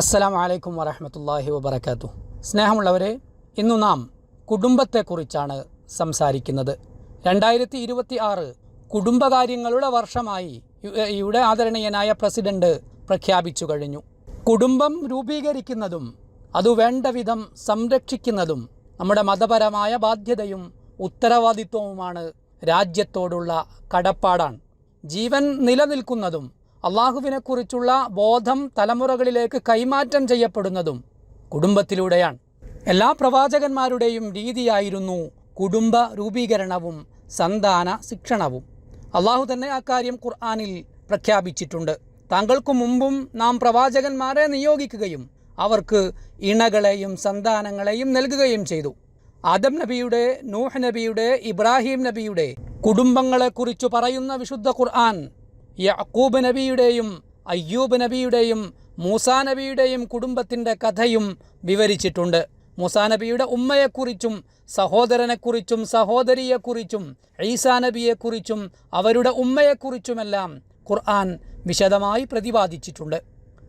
അസ്സലാമു വലൈക്കും വറഹമത്തല്ലാഹി വബർക്കാത്തു സ്നേഹമുള്ളവരെ ഇന്നു നാം കുടുംബത്തെക്കുറിച്ചാണ് സംസാരിക്കുന്നത്. രണ്ടായിരത്തി ഇരുപത്തി ആറ് കുടുംബകാര്യങ്ങളുടെ വർഷമായി യു ആദരണീയനായ പ്രസിഡന്റ് പ്രഖ്യാപിച്ചു കഴിഞ്ഞു. കുടുംബം രൂപീകരിക്കുന്നതും അതു വേണ്ട വിധം സംരക്ഷിക്കുന്നതും നമ്മുടെ മതപരമായ ബാധ്യതയും ഉത്തരവാദിത്വവുമാണ് രാജ്യത്തോടുള്ള കടപ്പാടാണ്. ജീവൻ നിലനിൽക്കുന്നതും അള്ളാഹുവിനെക്കുറിച്ചുള്ള ബോധം തലമുറകളിലേക്ക് കൈമാറ്റം ചെയ്യപ്പെടുന്നതും കുടുംബത്തിലൂടെയാണ്. എല്ലാ പ്രവാചകന്മാരുടെയും രീതിയായിരുന്നു കുടുംബ രൂപീകരണവും സന്താന ശിക്ഷണവും. അള്ളാഹു തന്നെ അക്കാര്യം ഖുർആാനിൽ പ്രഖ്യാപിച്ചിട്ടുണ്ട്. താങ്കൾക്കു മുമ്പും നാം പ്രവാചകന്മാരെ നിയോഗിക്കുകയും അവർക്ക് ഇണകളെയും സന്താനങ്ങളെയും നൽകുകയും ചെയ്തു. ആദം നബിയുടെ നൂഹ് നബിയുടെ ഇബ്രാഹിം നബിയുടെ കുടുംബങ്ങളെക്കുറിച്ച് പറയുന്ന വിശുദ്ധ ഖുർആൻ യഅക്കൂബ് നബിയുടെയും അയ്യൂബ് നബിയുടെയും മൂസാ നബിയുടെയും കുടുംബത്തിന്റെ കഥയും വിവരിച്ചിട്ടുണ്ട്. മൂസാ നബിയുടെ ഉമ്മയെക്കുറിച്ചും സഹോദരനെക്കുറിച്ചും സഹോദരിയെക്കുറിച്ചും ഈസാ നബിയെക്കുറിച്ചും അവരുടെ ഉമ്മയെക്കുറിച്ചുമെല്ലാം ഖുർആൻ വിശദമായി പ്രതിപാദിച്ചിട്ടുണ്ട്.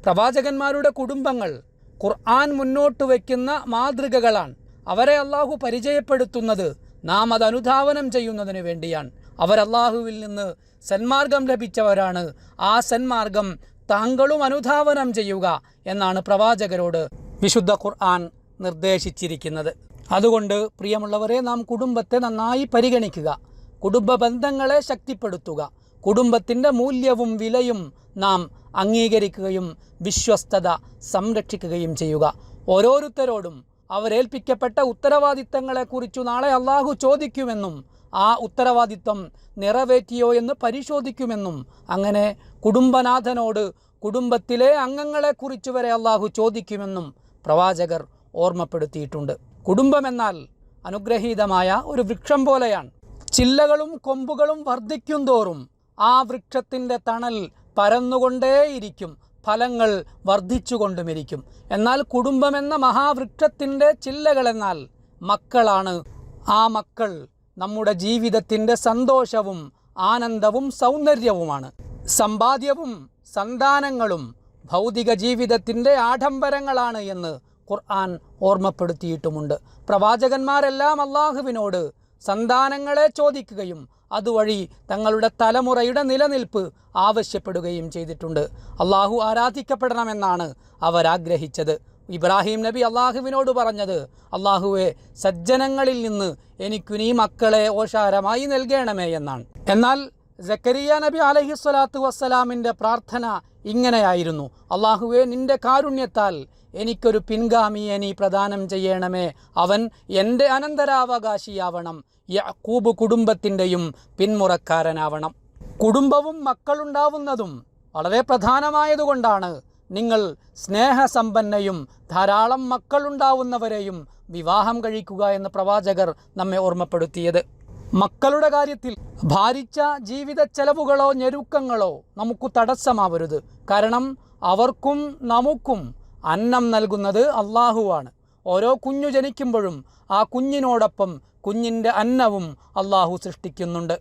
പ്രവാചകന്മാരുടെ കുടുംബങ്ങൾ ഖുർആൻ മുന്നോട്ട് വയ്ക്കുന്ന മാതൃകകളാണ്. അവരെ അള്ളാഹു പരിചയപ്പെടുത്തുന്നത് നാം അത് അനുധാവനം ചെയ്യുന്നതിന് വേണ്ടിയാണ്. അവർ അള്ളാഹുവിൽ നിന്ന് സന്മാർഗം ലഭിച്ചവരാണ്. ആ സന്മാർഗം താങ്കളും അനുധാവനം ചെയ്യുക എന്നാണ് പ്രവാചകരോട് വിശുദ്ധ ഖുർആൻ നിർദ്ദേശിച്ചിരിക്കുന്നത്. അതുകൊണ്ട് പ്രിയമുള്ളവരെ നാം കുടുംബത്തെ നന്നായി പരിഗണിക്കുക. കുടുംബ ബന്ധങ്ങളെ ശക്തിപ്പെടുത്തുക. കുടുംബത്തിന്റെ മൂല്യവും വിലയും നാം അംഗീകരിക്കുകയും വിശ്വസ്തത സംരക്ഷിക്കുകയും ചെയ്യുക. ഓരോരുത്തരോടും അവരേൽപ്പിക്കപ്പെട്ട ഉത്തരവാദിത്തങ്ങളെക്കുറിച്ചു നാളെ അള്ളാഹു ചോദിക്കുമെന്നും ആ ഉത്തരവാദിത്വം നിറവേറ്റിയോ എന്ന് പരിശോധിക്കുമെന്നും അങ്ങനെ കുടുംബനാഥനോട് കുടുംബത്തിലെ അംഗങ്ങളെക്കുറിച്ച് വരെ അള്ളാഹു ചോദിക്കുമെന്നും പ്രവാചകർ ഓർമ്മപ്പെടുത്തിയിട്ടുണ്ട്. കുടുംബമെന്നാൽ അനുഗ്രഹീതമായ ഒരു വൃക്ഷം പോലെയാണ്. ചില്ലകളും കൊമ്പുകളും വർദ്ധിക്കും തോറും ആ വൃക്ഷത്തിന്റെ തണൽ പരന്നുകൊണ്ടേയിരിക്കും. ഫലങ്ങൾ വർദ്ധിച്ചുകൊണ്ടുമിരിക്കും. എന്നാൽ കുടുംബമെന്ന മഹാവൃക്ഷത്തിന്റെ ചില്ലകളെന്നാൽ മക്കളാണ്. ആ മക്കൾ നമ്മുടെ ജീവിതത്തിന്റെ സന്തോഷവും ആനന്ദവും സൗന്ദര്യവുമാണ്. സമ്പാദ്യവും സന്താനങ്ങളും ഭൗതിക ജീവിതത്തിന്റെ ആഡംബരങ്ങളാണ് എന്ന് ഖുർആൻ ഓർമ്മപ്പെടുത്തിയിട്ടുമുണ്ട്. പ്രവാചകന്മാരെല്ലാം അള്ളാഹുവിനോട് സന്താനങ്ങളെ ചോദിക്കുകയും അതുവഴി തങ്ങളുടെ തലമുറയുടെ നിലനിൽപ്പ് ആവശ്യപ്പെടുകയും ചെയ്തിട്ടുണ്ട്. അള്ളാഹു ആരാധിക്കപ്പെടണമെന്നാണ് അവരാഗ്രഹിച്ചത് ഇബ്രാഹിം നബി അള്ളാഹുവിനോട് പറഞ്ഞത് അള്ളാഹുവെ സജ്ജനങ്ങളിൽ നിന്ന് എനിക്കു നീ മക്കളെ ഓഷാരമായി നൽകണമേ എന്നാണ്. എന്നാൽ ജക്കരിയ നബി അലഹി സ്വലാത്തു വസ്സലാമിന്റെ പ്രാർത്ഥന ഇങ്ങനെയായിരുന്നു. അള്ളാഹുവെ നിന്റെ കാരുണ്യത്താൽ എനിക്കൊരു പിൻഗാമിയെ നീ പ്രദാനം ചെയ്യണമേ. അവൻ എന്റെ അനന്തരാവകാശിയാവണം. യാക്കൂബ് കുടുംബത്തിന്റെയും പിന്മുറക്കാരനാവണം കുടുംബവും മക്കളുണ്ടാവുന്നതും വളരെ പ്രധാനമായതുകൊണ്ടാണ് നിങ്ങൾ സ്നേഹസമ്പന്നയും ധാരാളം മക്കളുണ്ടാവുന്നവരെയും വിവാഹം കഴിക്കുക എന്ന് പ്രവാചകർ നമ്മെ ഓർമ്മപ്പെടുത്തിയത്. മക്കളുടെ കാര്യത്തിൽ ഭാരിച്ച ജീവിത ചെലവുകളോ ഞെരുക്കങ്ങളോ നമുക്ക് തടസ്സമാവരുത്. കാരണം അവർക്കും നമുക്കും അന്നം നൽകുന്നത് അള്ളാഹുവാണ്. ഓരോ കുഞ്ഞു ജനിക്കുമ്പോഴും ആ കുഞ്ഞിനോടൊപ്പം കുഞ്ഞിന്റെ അന്നവും അള്ളാഹു സൃഷ്ടിക്കുന്നുണ്ട്.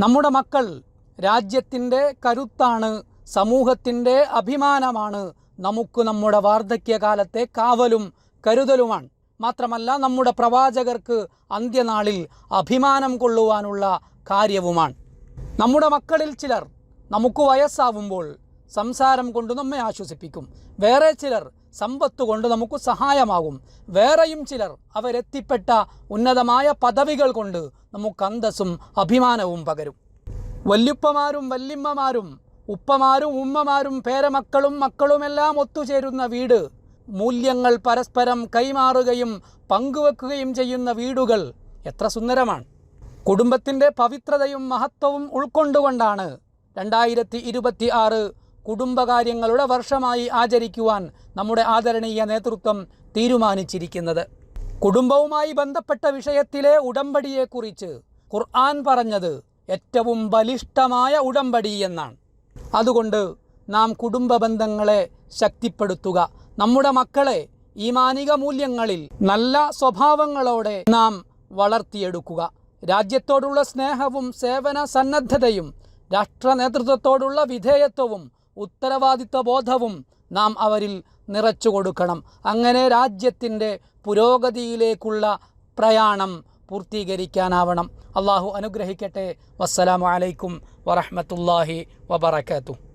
നമ്മുടെ മക്കൾ രാജ്യത്തിന്റെ കരുത്താണ് സമൂഹത്തിന്റെ അഭിമാനമാണ് നമുക്ക് നമ്മുടെ വാർദ്ധക്യകാലത്തെ കാവലും കരുതലുമാണ്. മാത്രമല്ല നമ്മുടെ പ്രവാചകർക്ക് അന്ത്യനാളിൽ അഭിമാനം കൊള്ളുവാനുള്ള കാര്യവുമാണ്. നമ്മുടെ മക്കളിൽ ചിലർ നമുക്ക് വയസ്സാവുമ്പോൾ സംസാരം കൊണ്ട് നമ്മെ ആശ്വസിപ്പിക്കും. വേറെ ചിലർ സമ്പത്ത് കൊണ്ട് നമുക്ക് സഹായമാകും. വേറെയും ചിലർ അവരെത്തിപ്പെട്ട ഉന്നതമായ പദവികൾ കൊണ്ട് നമുക്ക് അന്തസ്സും അഭിമാനവും പകരും. വല്യുപ്പമാരും വല്യമ്മമാരും ഉപ്പമാരും ഉമ്മമാരും പേരമക്കളും മക്കളുമെല്ലാം ഒത്തുചേരുന്ന വീട്. മൂല്യങ്ങൾ പരസ്പരം കൈമാറുകയും പങ്കുവെക്കുകയും ചെയ്യുന്ന വീടുകൾ എത്ര സുന്ദരമാണ്. കുടുംബത്തിന്റെ പവിത്രതയും മഹത്വവും ഉൾക്കൊണ്ടുകൊണ്ടാണ് രണ്ടായിരത്തി ഇരുപത്തി ആറ് കുടുംബകാര്യങ്ങളുടെ വർഷമായി ആചരിക്കുവാൻ നമ്മുടെ ആദരണീയ നേതൃത്വം തീരുമാനിച്ചിരിക്കുന്നത്. കുടുംബവുമായി ബന്ധപ്പെട്ട വിഷയത്തിലെ ഉടമ്പടിയെക്കുറിച്ച് ഖുർആൻ പറഞ്ഞത് ഏറ്റവും ബലിഷ്ഠമായ ഉടമ്പടി എന്നാണ്. അതുകൊണ്ട് നാം കുടുംബ ബന്ധങ്ങളെ ശക്തിപ്പെടുത്തുക. നമ്മുടെ മക്കളെ ഈമാനിക മൂല്യങ്ങളിൽ നല്ല സ്വഭാവങ്ങളോടെ നാം വളർത്തിയെടുക്കുക. രാജ്യത്തോടുള്ള സ്നേഹവും സേവന സന്നദ്ധതയും രാഷ്ട്ര നേതൃത്വത്തോടുള്ള വിധേയത്വവും ഉത്തരവാദിത്വ ബോധവും നാം അവരിൽ നിറച്ചു കൊടുക്കണം അങ്ങനെ രാജ്യത്തിന്റെ പുരോഗതിയിലേക്കുള്ള പ്രയാണം പൂർത്തീകരിക്കാനാവണം. അള്ളാഹു അനുഗ്രഹിക്കട്ടെ. വസ്സലാമലൈക്കും അലൈക്കും വറഹ്മത്തുള്ളാഹി വബറകാതുഹു.